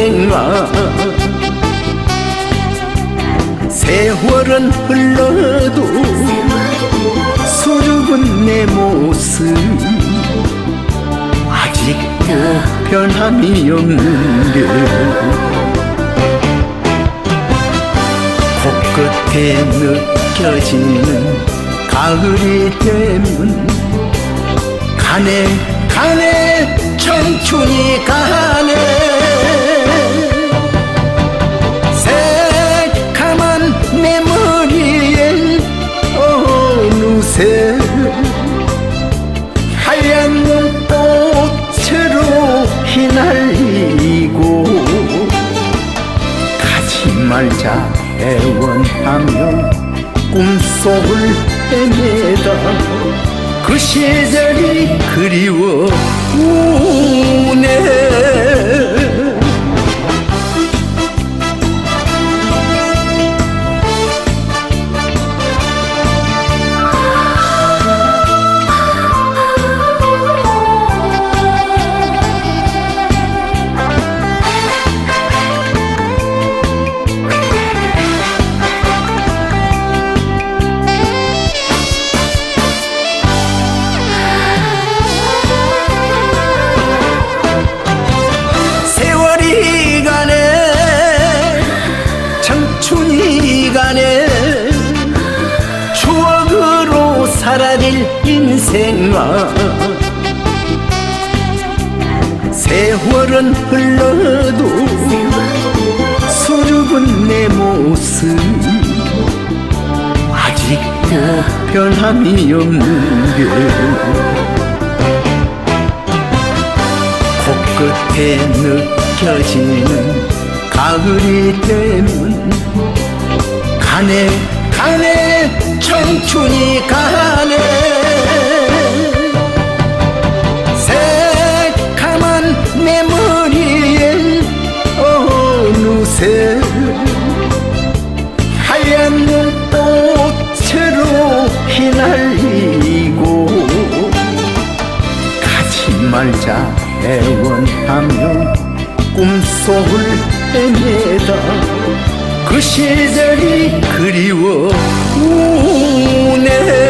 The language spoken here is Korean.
인생아 세월은 흘러도 수줍은 내 모습. 아직도 변함이 없는데. 코끝에 느껴지는 가을이 되면 가네 가네 청춘이 가네 하얀 눈꽃으로 휘날리고 가지 말자 애원하며 꿈속을 헤매다. 그 시절이 그리워 인생아. 세월은 흘러도 수줍은 내 모습. 아직도 변함이 없는데. 코끝에 느껴지는 가을이 되면 가네 가네 청춘이 가네 말자 애원하며 꿈속을 헤매다. 그 시절이 그리워. 우네